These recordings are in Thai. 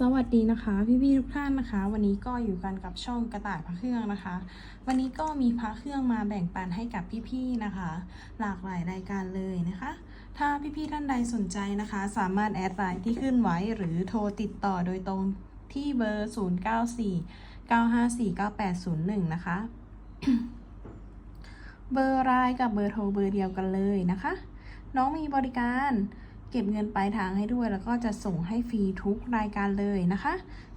สวัสดีนะคะพี่ๆทุกท่านนะคะ วันนี้ก็อยู่กันกับช่องกระต่ายพระเครื่องนะคะ วันนี้ก็มีพระเครื่องมาแบ่งปันให้กับพี่ๆนะคะ หลากหลายรายการเลยนะคะ ถ้าพี่ๆท่านใดสนใจนะคะ สามารถแอดไลน์ที่ขึ้นไว้หรือโทรติดต่อโดยตรงที่เบอร์ 094 954 9801 นะคะ เบอร์ไลน์กับเบอร์โทรเบอร์เดียวกันเลยนะคะ น้องมีบริการ เก็บเงินปลายทางให้ด้วย แล้วก็จะส่งให้ฟรีทุกรายการเลยนะคะ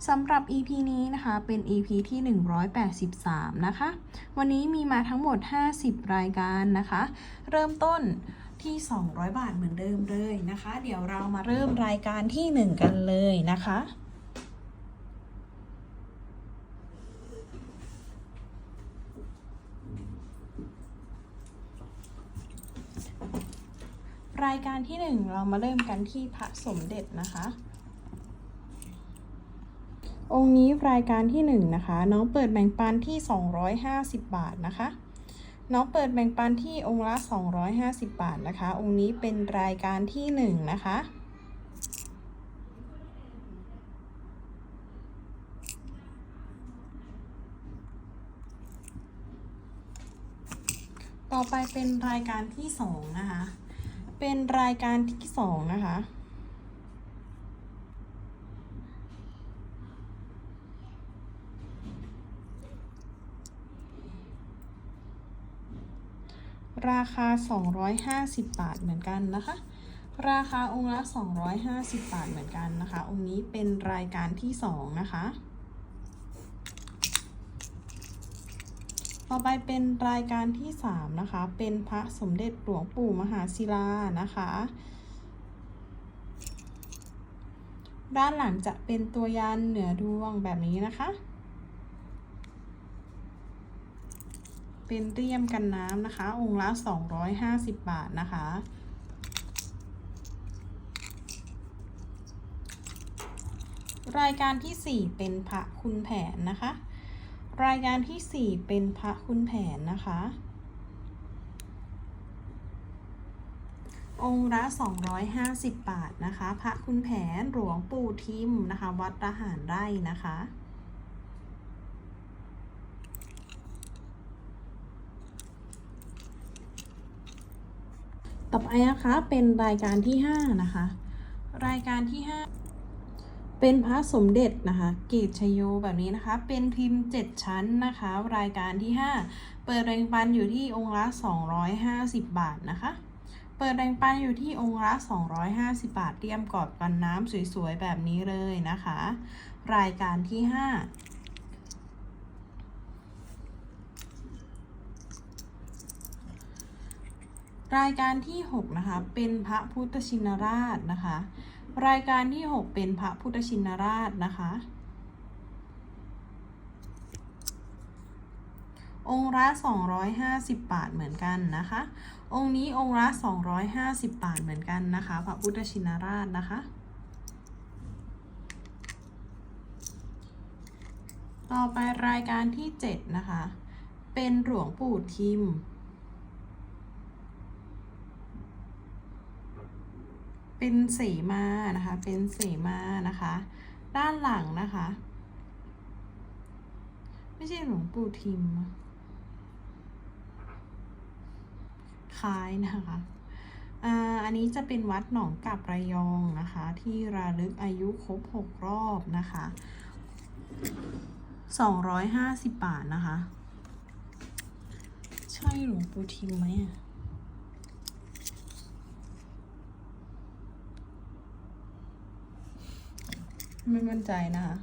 สำหรับ EP นี้นะคะเป็น EP ที่ 183 นะคะ วันนี้มีมาทั้งหมด 50 รายการนะคะ เริ่มต้นที่ 200 บาทเหมือนเดิมเลยนะคะ เดี๋ยวเรามาเริ่มรายการที่ 1 กันเลยนะคะ รายการที่หนึ่งเรามาเริ่มกันที่พระสมเด็จนะคะ องค์นี้รายการที่หนึ่งนะคะ น้องเปิดแบ่งปันที่ 250 บาทนะคะ น้องเปิดแบ่งปันที่องค์ละ 250 บาทนะคะ องค์นี้เป็นรายการที่หนึ่งนะคะต่อไปเป็นรายการที่สองนะคะ เป็นรายการที่สองนะคะ ราคา 250 บาทเหมือนกันนะคะ ราคาองค์ละ 250 บาทเหมือนกันนะคะ องค์นี้เป็นรายการที่สองนะคะ ต่อไปเป็นรายการที่ 3 นะคะ เป็นพระสมเด็จหลวงปู่มหาศิลานะคะ ด้านหลังจะเป็นตัวยันเหนือดวงแบบนี้นะคะ เป็นเรียมกันน้ำนะคะ องค์ละ 250 บาทนะคะรายการที่ 4 เป็นพระคุณแผนนะคะ รายการที่ 4 เป็นพระคุณแผนนะคะ องค์ละ 250 บาทนะคะ พระคุณแผนหลวงปู่ทิมนะคะ วัดระหารไร่นะคะต่อไปนะคะเป็นรายการที่ 5 นะคะ รายการที่ 5 เป็นพระสมเด็จนะคะเกตชโยแบบนี้นะคะ เป็นพิมพ์ 7 ชั้นนะคะ รายการที่ 5 เปิดแรงปันอยู่ที่องค์ละ 250 บาทนะคะ เปิดแรงปันอยู่ที่องค์ละ 250 บาทเตรียมกรอบกันน้ำสวยๆ แบบนี้เลยนะคะ รายการที่ 5รายการที่ 6 นะคะ เป็นพระพุทธชินราชนะคะ รายการที่ 6 เป็นพระพุทธชินราชนะคะ องค์ละ250 บาทเหมือนกันนะคะ องค์นี้องค์ละ250 บาทเหมือนกันนะคะ พระพุทธชินราชนะคะ ต่อไปรายการที่ 7 นะคะ เป็นหลวงปู่ทิม เป็นเสมานะคะ เป็นเสมานะคะ ด้านหลังนะคะ ไม่ใช่หลวงปู่ทิมคล้ายนะคะอ่าอันนี้จะเป็นวัดหนองกับระยองนะคะ ที่ระลึกอายุครบ 6 รอบนะคะ 250 บาทนะคะ ใช่หลวงปู่ทิมไหมอะ ไม่มั่นใจนะคะ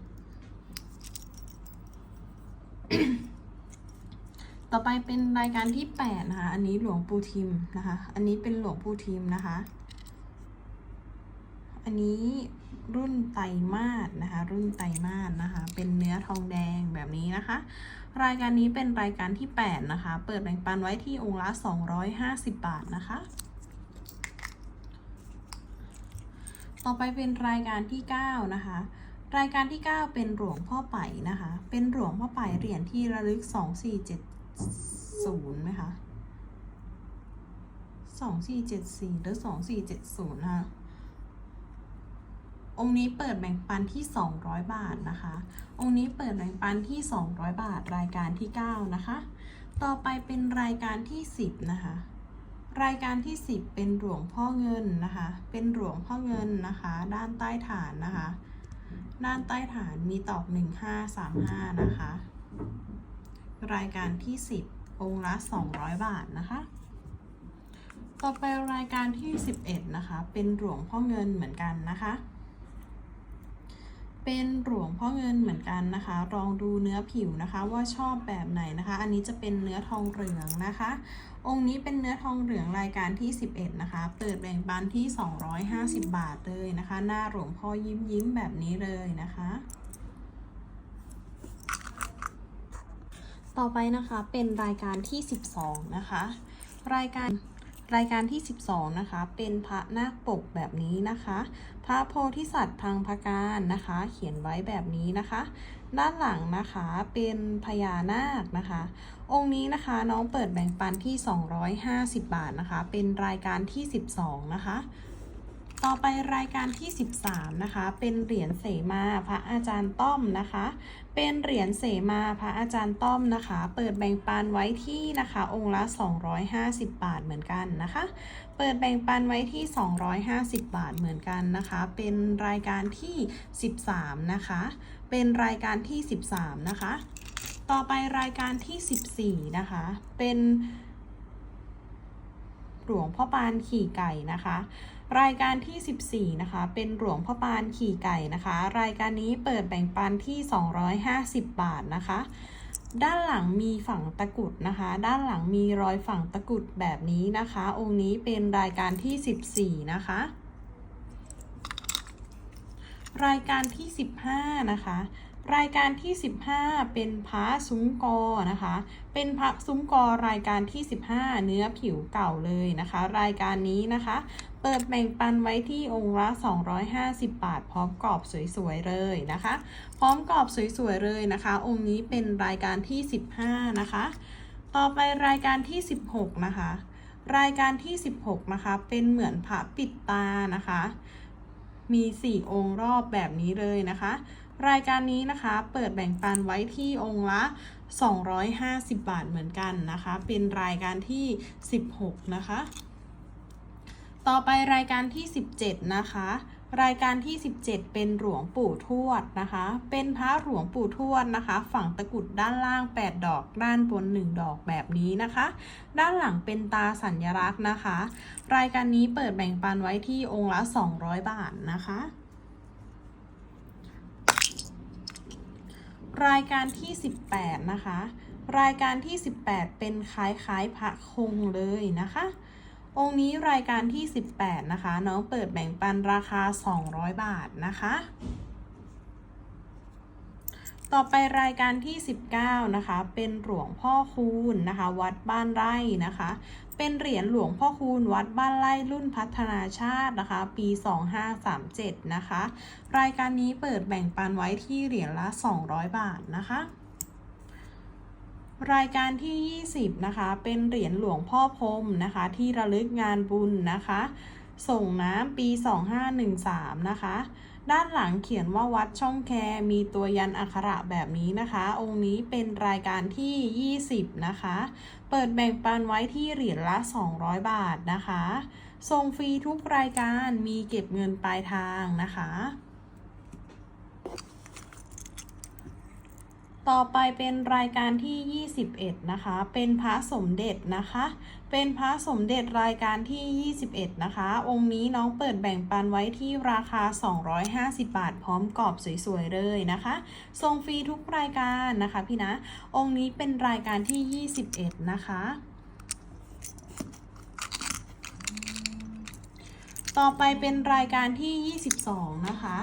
ต่อไปเป็นรายการที่แปดนะคะ อันนี้หลวงปู่ทิมนะคะ อันนี้เป็นหลวงปู่ทิมนะคะ อันนี้รุ่นไตมาสนะคะ รุ่นไตมาสนะคะ เป็นเนื้อทองแดงแบบนี้นะคะ รายการนี้เป็นรายการที่แปดนะคะ เปิดแบ่งปันไว้ที่องค์ละ 250 บาทนะคะ ต่อไปเป็นรายการที่ 9 นะคะ รายการที่ 9 เป็นหลวงพ่อไปนะคะ เป็นหลวงพ่อไปเหรียญที่ระลึก 2470ไหมคะ2474 หรือ 2470นะคะองค์นี้เปิดแบ่งปันที่ 200 บาทนะคะ องค์นี้เปิดแบ่งปันที่ 200 บาท รายการที่ 9 นะคะ ต่อไปเป็นรายการที่ 10 นะคะ รายการที่ 10 เป็นหลวงพ่อเงินนะคะ เป็นหลวงพ่อเงินนะคะ ด้านใต้ฐานนะคะ ด้านใต้ฐานมีตอก 1535 นะคะ รายการที่ 10 องค์ละ 200 บาทนะคะ ต่อไปรายการที่ 11 นะคะ เป็นหลวงพ่อเงินเหมือนกันนะคะ เป็นหลวงพ่อเงินเหมือนกันนะคะ ลองดูเนื้อผิวนะคะว่าชอบแบบไหนนะคะ อันนี้จะเป็นเนื้อทองเหลืองนะคะ องค์นี้เป็นเนื้อทองเหลืองรายการที่ 11 นะคะ เปิดแบ่งปันที่ 250 บาทเลยนะคะ หน้าหลวงพ่อยิ้มยิ้มแบบนี้เลยนะคะ ต่อไปนะคะเป็นรายการที่ 12 นะคะ รายการ รายการที่ 12 นะคะ เป็นพระนาคปกแบบนี้นะคะ พระโพธิสัตว์พังพการนะคะ เขียนไว้แบบนี้นะคะ ด้านหลังนะคะเป็นพญานาคนะคะ องค์นี้นะคะน้องเปิดแบ่งปันที่ 250 บาทนะคะ เป็นรายการที่ 12 นะคะ ต่อไปรายการที่ 13 นะคะ เป็นเหรียญเสมาพระอาจารย์ต้อมนะคะ เป็นเหรียญเสมาพระอาจารย์ต้อมนะคะ เปิดแบ่งปันไว้ที่นะคะ องค์ละ 250 บาทเหมือนกันนะคะ เปิดแบ่งปันไว้ที่ 250 บาทเหมือนกันนะคะ เป็นรายการที่ 13 นะคะ เป็นรายการที่ 13 นะคะ ต่อไปรายการที่ 14 นะคะ เป็น หลวงพ่อปานขี่ไก่นะคะ รายการที่ 14 นะคะ เป็นหลวงพ่อปานขี่ไก่นะคะ รายการนี้เปิดแบ่งปันที่ 250 บาทนะคะ ด้านหลังมีฝั่งตะกุดนะคะ ด้านหลังมีรอยฝั่งตะกุดแบบนี้นะคะ องค์นี้เป็นรายการที่ 14 นะคะ รายการที่ 15 นะคะ รายการที่ 15 เป็นพระซุ้มกอนะคะ เป็นพระซุ้มกอรายการที่ 15 เนื้อผิวเก่าเลยนะคะ รายการนี้นะคะ เปิดแบ่งปันไว้ที่องค์ละ 250 บาท พร้อมกรอบสวยๆเลยนะคะ พร้อมกรอบสวยๆเลยนะคะ องค์นี้เป็นรายการที่ 15 นะคะ ต่อไปรายการที่ 16 นะคะ รายการที่ 16 นะคะ เป็นเหมือนพระปิดตานะคะ มี 4 องค์รอบแบบนี้เลยนะคะ รายการนี้นะคะเปิดแบ่งปันไว้ที่องค์ละ 250 บาทเหมือนกันนะคะ เป็นรายการที่ 16 นะคะ ต่อไปรายการที่ 17 นะคะรายการที่ 17 เป็นหลวงปู่ทวดนะคะ เป็นพระหลวงปู่ทวดนะคะ ฝั่งตะกุดด้านล่าง 8 ดอก ด้านบน 1 ดอกแบบนี้นะคะ ด้านหลังเป็นตาสัญลักษณ์นะคะ รายการนี้เปิดแบ่งปันไว้ที่องค์ละ 200 บาทนะคะ รายการที่ 18 นะคะ รายการที่ 18 เป็นคล้ายๆพระคงเลยนะคะ องค์นี้รายการที่ 18 นะคะ น้องเปิดแบ่งปันราคา 200 บาทนะคะ ต่อไปรายการที่ 19 นะคะ เป็นหลวงพ่อคูณนะคะ วัดบ้านไร่นะคะ เป็นเหรียญหลวงพ่อคูณวัดบ้านไร่รุ่นพัฒนาชาตินะคะ ปี 2537 นะคะ รายการนี้เปิดแบ่งปันไว้ที่เหรียญละ 200 บาทนะคะ รายการที่ 20 นะคะ เป็นเหรียญหลวงพ่อพรมนะคะ ที่ระลึกงานบุญนะคะ ส่งน้ำปี 2513 นะคะ ด้านหลังเขียนว่าวัดช่องแคมีตัวยันอักขระแบบนี้นะคะ องค์นี้เป็นรายการที่ 20 นะคะ เปิดแบ่งปันไว้ที่เหรียญละ 200 บาทนะคะส่งฟรีทุกรายการมีเก็บเงินปลายทางนะคะ ต่อไปเป็นรายการที่ 21 นะคะ เป็นพระสมเด็จนะคะ เป็นพระสมเด็จรายการที่ 21 นะคะ องค์นี้น้องเปิดแบ่งปันไว้ที่ราคา 250 บาท พร้อมกรอบสวยๆ เลยนะคะส่งฟรีทุกรายการนะคะพี่นะ องค์นี้เป็นรายการที่ 21 นะคะต่อไปเป็นรายการที่ 22 นะคะ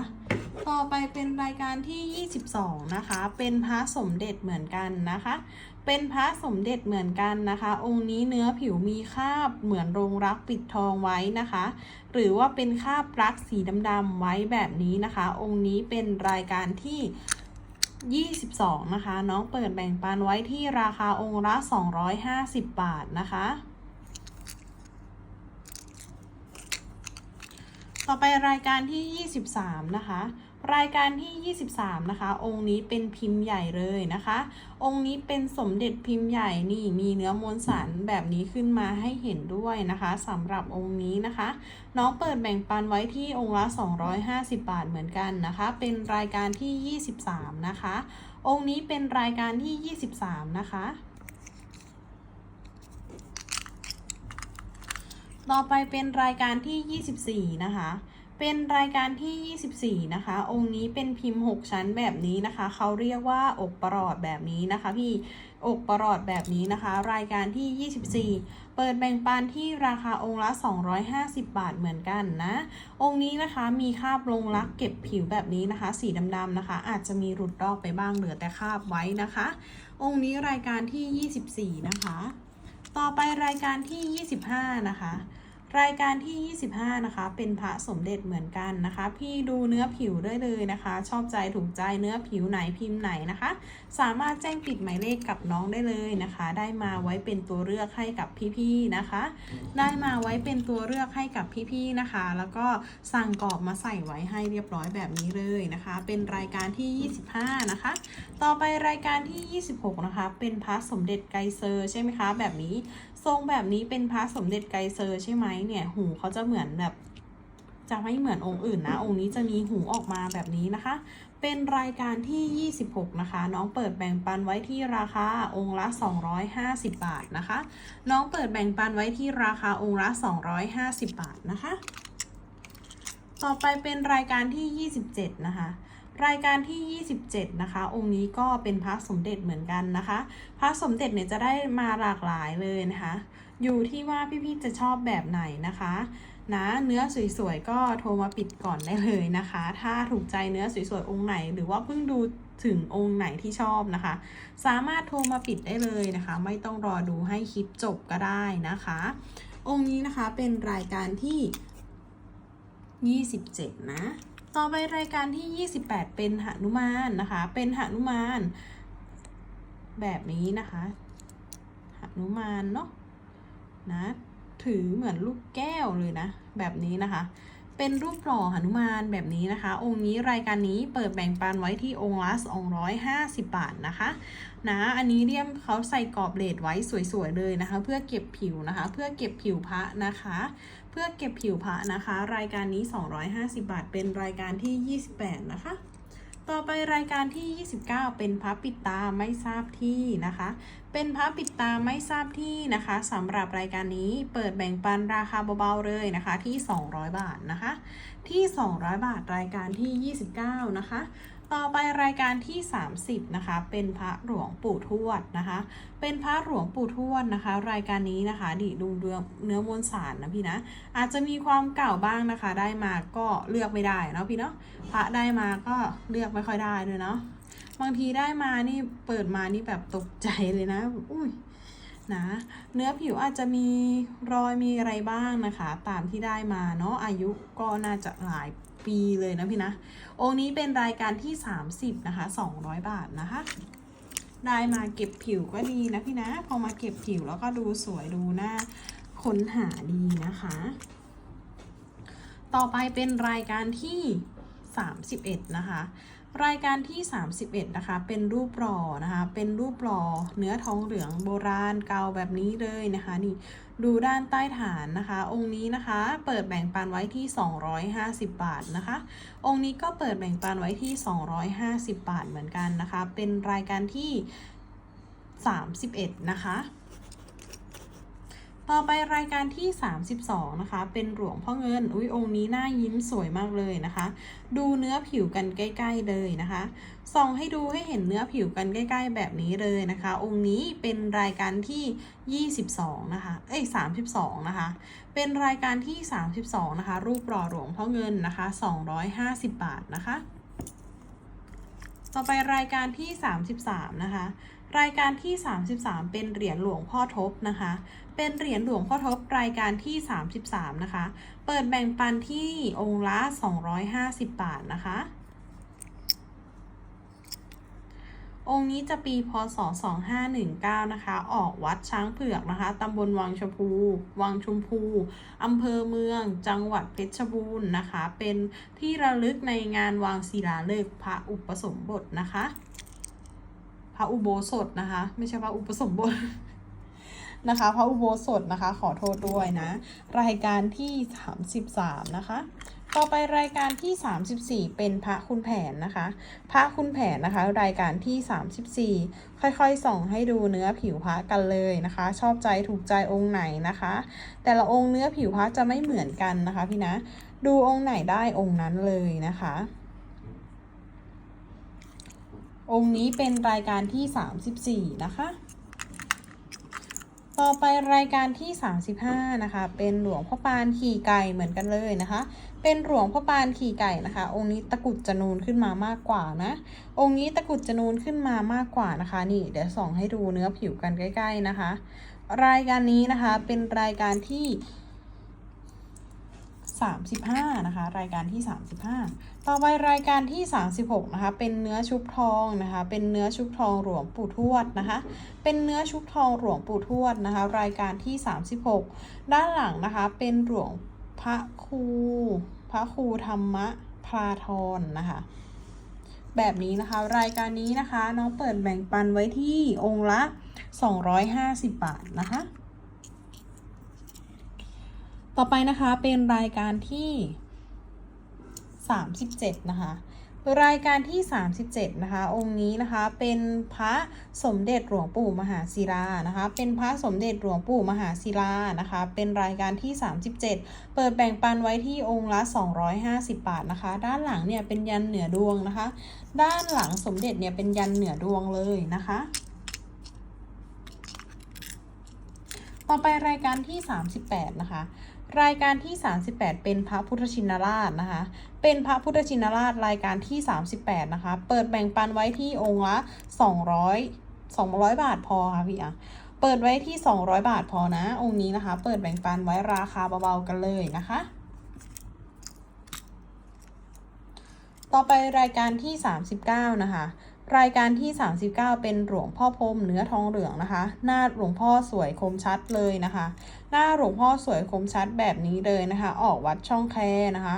ต่อไปเป็นรายการที่ 22 นะคะ เป็นพระสมเด็จเหมือนกันนะคะ เป็นพระสมเด็จเหมือนกันนะคะ องค์นี้เนื้อผิวมีคราบเหมือนโรงรักปิดทองไว้นะคะ หรือว่าเป็นคราบรักสีดำๆไว้แบบนี้นะคะ องค์นี้เป็นรายการที่ 22 นะคะ น้องเปิดแบ่งปันไว้ที่ราคาองค์ละ 250 บาทนะคะ ต่อไปรายการที่ 23 นะคะ รายการที่ 23 นะคะ องค์นี้เป็นพิมพ์ใหญ่เลยนะคะ องค์นี้เป็นสมเด็จพิมพ์ใหญ่นี่มีเนื้อมวลสารแบบนี้ขึ้นมาให้เห็นด้วยนะคะสำหรับองค์นี้นะคะ น้องเปิดแบ่งปันไว้ที่องค์ละ 250 บาทเหมือนกันนะคะ เป็นรายการที่ 23 นะคะ องค์นี้เป็นรายการที่ 23 นะคะต่อไปเป็นรายการที่ 24 นะคะ เป็นรายการที่ 24 นะคะ องค์นี้เป็นพิมพ์ 6 ชั้นแบบนี้นะคะ เขาเรียกว่าอกประหลอดแบบนี้นะคะ พี่อกประหลอดแบบนี้นะคะ รายการที่ 24 เปิดแบ่งปันที่ราคาองค์ละ 250 บาทเหมือนกันนะ องค์นี้นะคะมีคราบลงรักเก็บผิวแบบนี้นะคะ สีดำๆนะคะ อาจจะมีหลุดรอกไปบ้างเหลือแต่คราบไว้นะคะ องค์นี้รายการที่ 24 นะคะ ต่อไปรายการที่ 25 นะคะ รายการที่ 25 นะคะ เป็นพระสมเด็จเหมือนกันนะคะ พี่ดูเนื้อผิวได้เลยนะคะ ชอบใจถูกใจเนื้อผิวไหนพิมพ์ไหนนะคะ สามารถแจ้งปิดหมายเลขกับน้องได้เลยนะคะ ได้มาไว้เป็นตัวเลือกให้กับพี่ๆนะคะ ได้มาไว้เป็นตัวเลือกให้กับพี่ๆนะคะ แล้วก็สั่งกรอบมาใส่ไว้ให้เรียบร้อยแบบนี้เลยนะคะ เป็นรายการที่ 25 นะคะ ต่อไปรายการที่ 26 นะคะ เป็นพระสมเด็จไกรเซอร์ใช่ไหมคะ แบบนี้ทรงแบบนี้เป็นพระสมเด็จไกรเซอร์ใช่ไหมเนี่ย หูเขาจะเหมือนแบบจะไม่เหมือนองค์อื่นนะ องค์นี้จะมีหูออกมาแบบนี้นะคะ เป็นรายการที่ 26 นะคะ น้องเปิดแบ่งปันไว้ที่ราคาองค์ละ 250 บาทนะคะ น้องเปิดแบ่งปันไว้ที่ราคาองค์ละ 250 บาทนะคะ ต่อไปเป็นรายการที่ 27 นะคะรายการที่ 27 นะคะ องค์นี้ก็เป็นพระสมเด็จเหมือนกันนะคะ พระสมเด็จเนี่ยจะได้มาหลากหลายเลยนะคะ อยู่ที่ว่าพี่ๆจะชอบแบบไหนนะคะ นะเนื้อสวยๆก็โทรมาปิดก่อนได้เลยนะคะ ถ้าถูกใจเนื้อสวยๆองค์ไหน หรือว่าเพิ่งดูถึงองค์ไหนที่ชอบนะคะ สามารถโทรมาปิดได้เลยนะคะ ไม่ต้องรอดูให้คลิปจบก็ได้นะคะ องค์นี้นะคะเป็นรายการที่ 27 นะ ต่อไปรายการที่ 28 เป็นหนุมานนะคะ เป็นหนุมานแบบนี้นะคะหนุมานเนาะนะ ถือเหมือนลูกแก้วเลยนะ แบบนี้นะคะ เป็นรูปหล่อหนุมานแบบนี้นะคะ องค์นี้รายการนี้เปิดแบ่งปันไว้ที่องค์ละ250 บาทนะคะ นะ อันนี้เรียมเขาใส่กรอบเลดไว้สวยๆเลยนะคะ เพื่อเก็บผิวนะคะ เพื่อเก็บผิวพระนะคะ เพื่อเก็บผิวพระนะคะ รายการนี้ 250 บาท เป็นรายการที่ 28 นะคะ ต่อไปรายการที่ 29 เป็นพระปิดตาไม่ทราบที่นะคะ เป็นพระปิดตาไม่ทราบที่นะคะสำหรับรายการนี้เปิดแบ่งปันราคาเบาๆเลยนะคะที่ 200 บาทนะคะ ที่ 200 บาทรายการที่ 29 นะคะ ต่อไปรายการที่ 30 นะคะ เป็นพระหลวงปู่ทวดนะคะ เป็นพระหลวงปู่ทวดนะคะ รายการนี้นะคะดิดูเนื้อเนื้อมวลสารนะพี่นะ อาจจะมีความเก่าบ้างนะคะ ได้มาก็เลือกไม่ได้เนาะพี่เนาะ พระได้มาก็เลือกไม่ค่อยได้ด้วยเนาะ บางทีได้มานี่เปิดมานี่แบบตกใจเลยนะ อุ้ยนะเนื้อผิวอาจจะมีรอยมีอะไรบ้างนะคะ ตามที่ได้มาเนาะอายุก็น่าจะหลาย ปีเลยนะพี่นะ องค์นี้เป็นรายการที่ 30 นะคะ 200 บาทนะคะ ได้มาเก็บผิวก็ดีนะพี่นะ พอมาเก็บผิวแล้วก็ดูสวยดูหน่าค้นหาดีนะคะ ต่อไปเป็นรายการที่ 31 นะคะ รายการที่ 31 นะคะ เป็นรูปหล่อนะคะ เป็นรูปหล่อเนื้อทองเหลืองโบราณเก่าแบบนี้เลยนะคะนี่ ดูด้านใต้ฐานนะคะ องค์นี้นะคะ เปิดแบ่งปันไว้ที่ 250 บาทนะคะ องค์นี้ก็เปิดแบ่งปันไว้ที่ 250 บาทเหมือนกันนะคะ เป็นรายการที่ 31 นะคะ ต่อไปรายการที่ 32 นะคะ เป็นหลวงพ่อเงิน อุ้ยองค์นี้น่ายิ้มสวยมากเลยนะคะ ดูเนื้อผิวกันใกล้ ๆ เลยนะคะ ส่องให้ดูให้เห็นเนื้อผิวกันใกล้ ๆ แบบนี้เลยนะคะ องค์นี้เป็นรายการที่ 22 นะคะ เอ้ย 32 นะคะ เป็นรายการที่ 32 นะคะ รูปหล่อหลวงพ่อเงินนะคะ 250 บาทนะคะต่อไปรายการที่ 33 นะคะ รายการที่ 33 เป็นเหรียญหลวงพ่อทบนะคะ เป็นเหรียญหลวงพ่อทบรายการที่ 33 นะคะ เปิดแบ่งปันที่องค์ละ 250 บาทนะคะ องค์นี้จะปีพศ 2519 นะคะ ออกวัดช้างเผือกนะคะ ตำบลวังชมพู วังชมพู อำเภอเมือง จังหวัดเพชรบูรณ์นะคะ เป็นที่ระลึกในงานวางศิลาฤกษ์พระอุปสมบทนะคะ พระอุโบสถนะคะ ไม่ใช่พระอุปสมบท นะคะ พระอุโบสถนะคะ ขอโทษด้วยนะ รายการที่ 33 นะคะ ต่อไปรายการที่ 34 เป็นพระคุณแผนนะคะ พระคุณแผนนะคะ รายการที่ 34 ค่อยๆ ส่องให้ดูเนื้อผิวพระกันเลยนะคะ ชอบใจถูกใจองค์ไหนนะคะ แต่ละองค์เนื้อผิวพระจะไม่เหมือนกันนะคะพี่นะ ดูองค์ไหนได้องค์นั้นเลยนะคะองค์นี้เป็นรายการที่ 34 นะคะ ต่อไปรายการที่ 35 นะคะ เป็นหลวงพ่อปานขี่ไก่เหมือนกันเลยนะคะ เป็นหลวงพ่อปานขี่ไก่นะคะ องค์นี้ตะกุดจะนูนขึ้นมามากกว่านะ องค์นี้ตะกุดจะนูนขึ้นมามากกว่านะคะ นี่เดี๋ยวส่องให้ดูเนื้อผิวกันใกล้ ๆนะคะ รายการนี้นะคะเป็นรายการที่ 35 นะคะ รายการที่ 35 ต่อไปรายการที่ 36 นะคะ เป็นเนื้อชุบทองนะคะ เป็นเนื้อชุบทองหลวงปู่ทวดนะคะ เป็นเนื้อชุบทองหลวงปู่ทวดนะคะ รายการที่ 36 ด้านหลังนะคะ เป็นหลวงพระครู พระครูธรรมะพราทรนะคะ แบบนี้นะคะ รายการนี้นะคะ น้องเปิดแบ่งปันไว้ที่องค์ละ 250 บาทนะคะ ต่อไปนะคะ เป็นรายการที่ 37 นะคะรายการที่ 37 นะคะ องค์นี้นะคะเป็นพระสมเด็จหลวงปู่มหาศิลานะคะ เป็นพระสมเด็จหลวงปู่มหาศิลานะคะ เป็นรายการที่ 37 เปิดแบ่งปันไว้ที่องค์ละ 250 บาทนะคะ ด้านหลังเนี่ยเป็นยันเหนือดวงนะคะ ด้านหลังสมเด็จเนี่ยเป็นยันเหนือดวงเลยนะคะต่อไปรายการที่ 38 นะคะ รายการที่ 38 เป็นพระพุทธชินราชนะคะ เป็นพระพุทธชินราชรายการที่ 38 นะคะ เปิดแบ่งปันไว้ที่องค์ละ 200 200 บาทพอค่ะพี่อะ เปิดไว้ที่ 200 บาทพอนะ องค์นี้นะคะ เปิดแบ่งปันไว้ราคาเบาๆกันเลยนะคะ ต่อไปรายการที่ 39 นะคะ รายการที่ 39 เป็นหลวงพ่อพรมเนื้อทองเหลืองนะคะ หน้าหลวงพ่อสวยคมชัดเลยนะคะ หน้าหลวงพ่อสวยคมชัดแบบนี้เลยนะคะ ออกวัดช่องแคนะคะ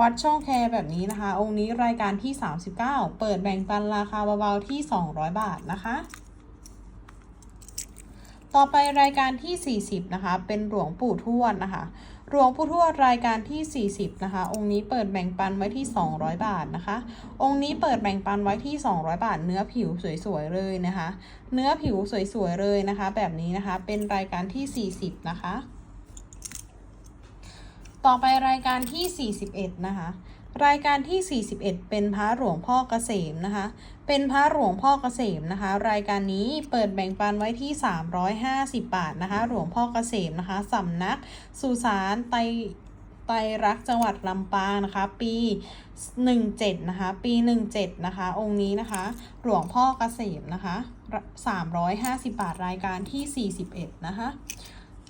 วัดช่องแคแบบนี้นะคะ องค์นี้รายการที่ 39 เปิดแบ่งปันราคาเบาๆที่ 200 บาทนะคะต่อไปรายการที่ 40 นะคะ เป็นหลวงปู่ทวดนะคะ รวงผู้ทั่วรายการที่ 40 นะคะ องค์นี้เปิดแบ่งปันไว้ที่ 200 บาทนะคะ องค์นี้เปิดแบ่งปันไว้ที่ 200 บาท เนื้อผิวสวยๆเลยนะคะ เนื้อผิวสวยๆเลยนะคะ แบบนี้นะคะ เป็นรายการที่ 40 นะคะ ต่อไปรายการที่ 41 นะคะ รายการที่ 41 เป็นพระหลวงพ่อเกษมนะคะ เป็นพระหลวงพ่อเกษมนะคะ รายการนี้เปิดแบ่งปันไว้ที่ 350 บาทนะคะ หลวงพ่อเกษมนะคะสำนักสุสานไตไตรักษ์จังหวัดลำปางนะคะ ปี 17 นะคะ ปี 17 นะคะ องค์นี้นะคะ หลวงพ่อเกษมนะคะ 350 บาทรายการที่ 41 นะคะ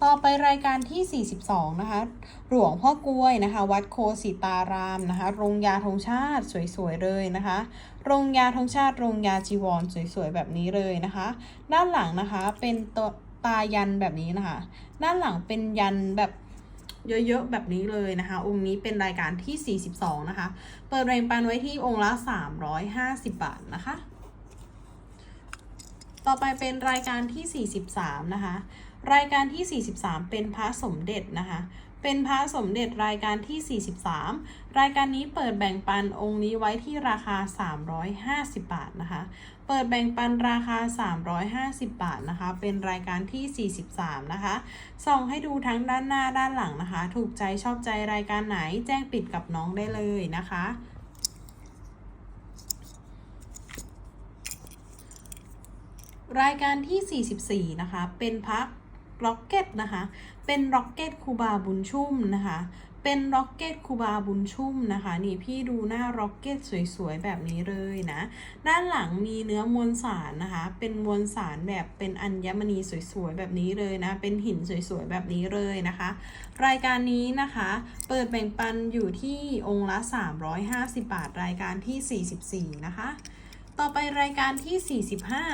ต่อไปรายการที่ 42 นะคะ หลวงพ่อกล้วยนะคะ วัดโคสิตารามนะคะโรงยาธงชาติสวยๆเลยนะคะโรงยาธงชาติโรงยาจีวรสวยๆแบบนี้เลยนะคะ ด้านหลังนะคะเป็นตัวตายันแบบนี้นะคะ ด้านหลังเป็นยันแบบเยอะๆแบบนี้เลยนะคะ องค์นี้เป็นรายการที่ 42 นะคะ เปิดแรงปันไว้ที่องค์ละ 350 บาทนะคะ ต่อไปเป็นรายการที่ 43 นะคะ รายการที่ 43 เป็นพระสมเด็จนะคะ เป็นพระสมเด็จรายการที่ 43 รายการนี้เปิดแบ่งปันองค์นี้ไว้ที่ราคา 350 บาทนะคะ เปิดแบ่งปันราคา 350 บาทนะคะ เป็นรายการที่ 43 นะคะ ส่องให้ดูทั้งด้านหน้าด้านหลังนะคะ ถูกใจชอบใจรายการไหนแจ้งปิดกับน้องได้เลยนะคะรายการที่ 44 นะคะ เป็นพัก ร็อกเก็ตนะคะ เป็นร็อกเก็ตคูบาบุญชุ่มนะคะ เป็นร็อกเก็ตคูบาบุญชุ่มนะคะ นี่พี่ดูหน้าร็อกเก็ตสวยๆแบบนี้เลยนะ ด้านหลังมีเนื้อมวลสารนะคะ เป็นมวลสารแบบเป็นอัญมณีสวยๆแบบนี้เลยนะ เป็นหินสวยๆแบบนี้เลยนะคะ รายการนี้นะคะ เปิดแบ่งปันอยู่ที่องค์ละ 350 บาท รายการที่ 44 นะคะ ต่อไปรายการที่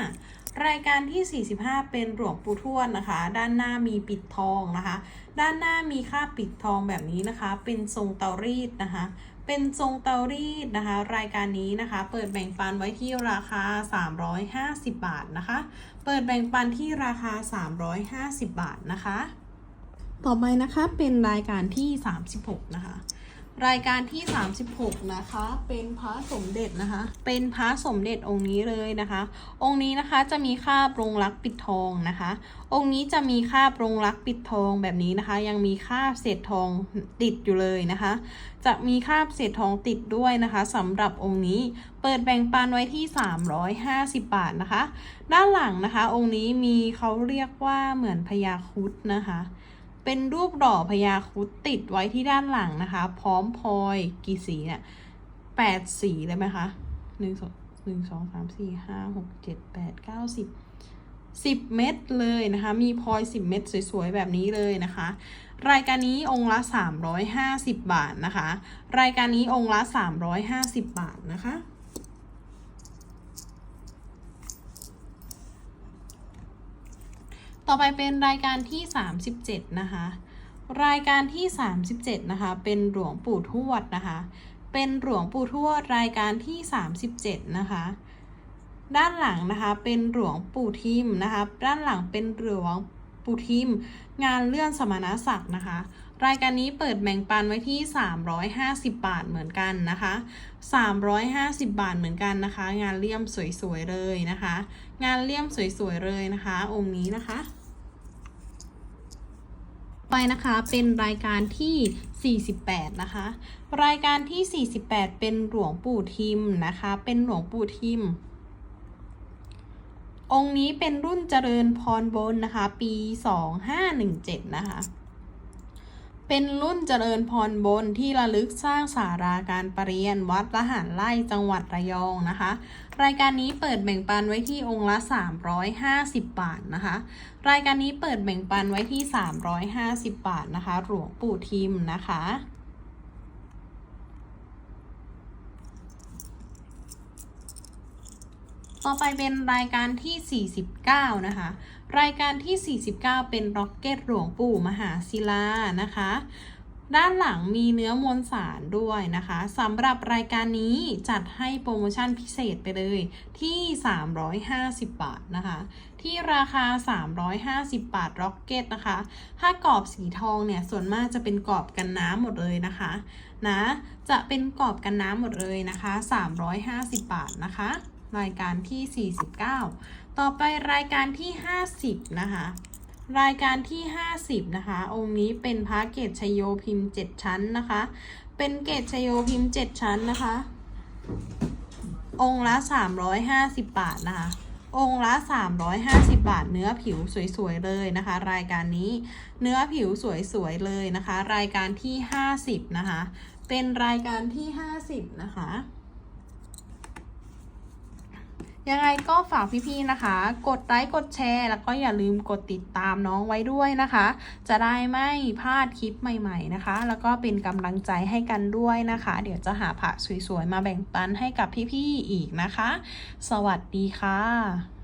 45 รายการที่ 45 เป็นหลวงปู่ทวดนะคะ ด้านหน้ามีปิดทองนะคะ ด้านหน้ามีค่าปิดทองแบบนี้นะคะ เป็นทรงเตารีดนะคะ เป็นทรงเตารีดนะคะ รายการนี้นะคะ เปิดแบ่งปันไว้ที่ราคา 350 บาทนะคะ เปิดแบ่งปันที่ราคา 350 บาทนะคะ ต่อไปนะคะเป็นรายการที่ 36 นะคะ รายการที่ 36 นะคะ เป็นพระสมเด็จนะคะ เป็นพระสมเด็จองค์นี้เลยนะคะ องค์นี้นะคะจะมีค่าบรงรักปิดทองนะคะ องค์นี้จะมีค่าบรงรักปิดทองแบบนี้นะคะ ยังมีค่าบเศษทองติดอยู่เลยนะคะ จะมีค่าบเศษทองติดด้วยนะคะสำหรับองค์นี้เปิดแบ่งปันไว้ที่ 350 บาทนะคะ ด้านหลังนะคะ องค์นี้มีเขาเรียกว่าเหมือนพญาครุดนะคะ เป็นรูปหล่อพญาครุดติดไว้ที่ด้านหลังนะคะ พร้อมพลอยกี่สีเนี่ยแปดสีเลยไหมคะหนึ่งสองหนึ่งสองสามสี่ห้าหกเจ็ดแปดเก้าสิบสิบเม็ดเลยนะคะ มีพลอยสิบเม็ดสวยๆ แบบนี้เลยนะคะ รายการนี้องค์ละสามร้อยห้าสิบบาทนะคะ รายการนี้องค์ละสามร้อยห้าสิบบาทนะคะ ต่อไปเป็นรายการที่ 37 นะคะ รายการที่ 37 นะคะ เป็นหลวงปู่ทวดนะคะ เป็นหลวงปู่ทวดรายการที่ 37 นะคะ ด้านหลังนะคะเป็นหลวงปู่ทิมนะคะ ด้านหลังเป็นหลวงปู่ทิม งานเลื่อนสมณศักดิ์นะคะ รายการนี้เปิดแบ่งปันไว้ที่ 350 บาทเหมือนกันนะคะ 350 บาทเหมือนกันนะคะ งานเลี่ยมสวยๆเลยนะคะ งานเลี่ยมสวยๆเลยนะคะ องค์นี้นะคะ ไปนะคะเป็นรายการที่ 48 นะคะ รายการที่ 48 เป็นหลวงปู่ทิมนะคะ เป็นหลวงปู่ทิม องค์นี้เป็นรุ่นเจริญพรบนนะคะ ปี 2517 นะคะ เป็นรุ่นเจริญพรบนที่ระลึกสร้างสาราการประเรียนวัดละหารไร่จังหวัดระยองนะคะ รายการนี้เปิดแบ่งปันไว้ที่องค์ละ 350 บาทนะคะ รายการนี้เปิดแบ่งปันไว้ที่ 350 บาทนะคะ หลวงปู่ทิมนะคะต่อไปเป็นรายการที่ 49 นะคะ รายการที่ 49 เป็นร็อกเก็ตหลวงปู่มหาศิลานะคะ ด้านหลังมีเนื้อมวลสารด้วยนะคะสำหรับรายการนี้จัดให้โปรโมชั่นพิเศษไปเลยที่ 350 บาทนะคะ ที่ราคา 350 บาทร็อกเก็ตนะคะ ถ้ากรอบสีทองเนี่ย ส่วนมากจะเป็นกรอบกันน้ำหมดเลยนะคะนะจะเป็นกรอบกันน้ำหมดเลยนะคะ 350 บาทนะคะ รายการที่ 49 ต่อไปรายการที่ 50 นะคะ รายการที่ 50 นะคะ องค์นี้เป็นพระเกตชโยพิมพ์ 7 ชั้นนะคะ เป็นเกตชโยพิมพ์ 7 ชั้นนะคะ องค์ละ 350 บาทนะคะ องค์ละ 350 บาท เนื้อผิวสวยๆเลยนะคะ รายการนี้เนื้อผิวสวยๆเลยนะคะ รายการที่ 50 นะคะ เป็นรายการที่ 50 นะคะ ยังไงก็ฝากพี่ๆนะคะ กดไลค์กดแชร์ แล้วก็อย่าลืมกดติดตามน้องไว้ด้วยนะคะ จะได้ไม่พลาดคลิปใหม่ๆนะคะ แล้วก็เป็นกำลังใจให้กันด้วยนะคะ เดี๋ยวจะหาผักสวยๆมาแบ่งปันให้กับพี่ๆอีกนะคะ สวัสดีค่ะ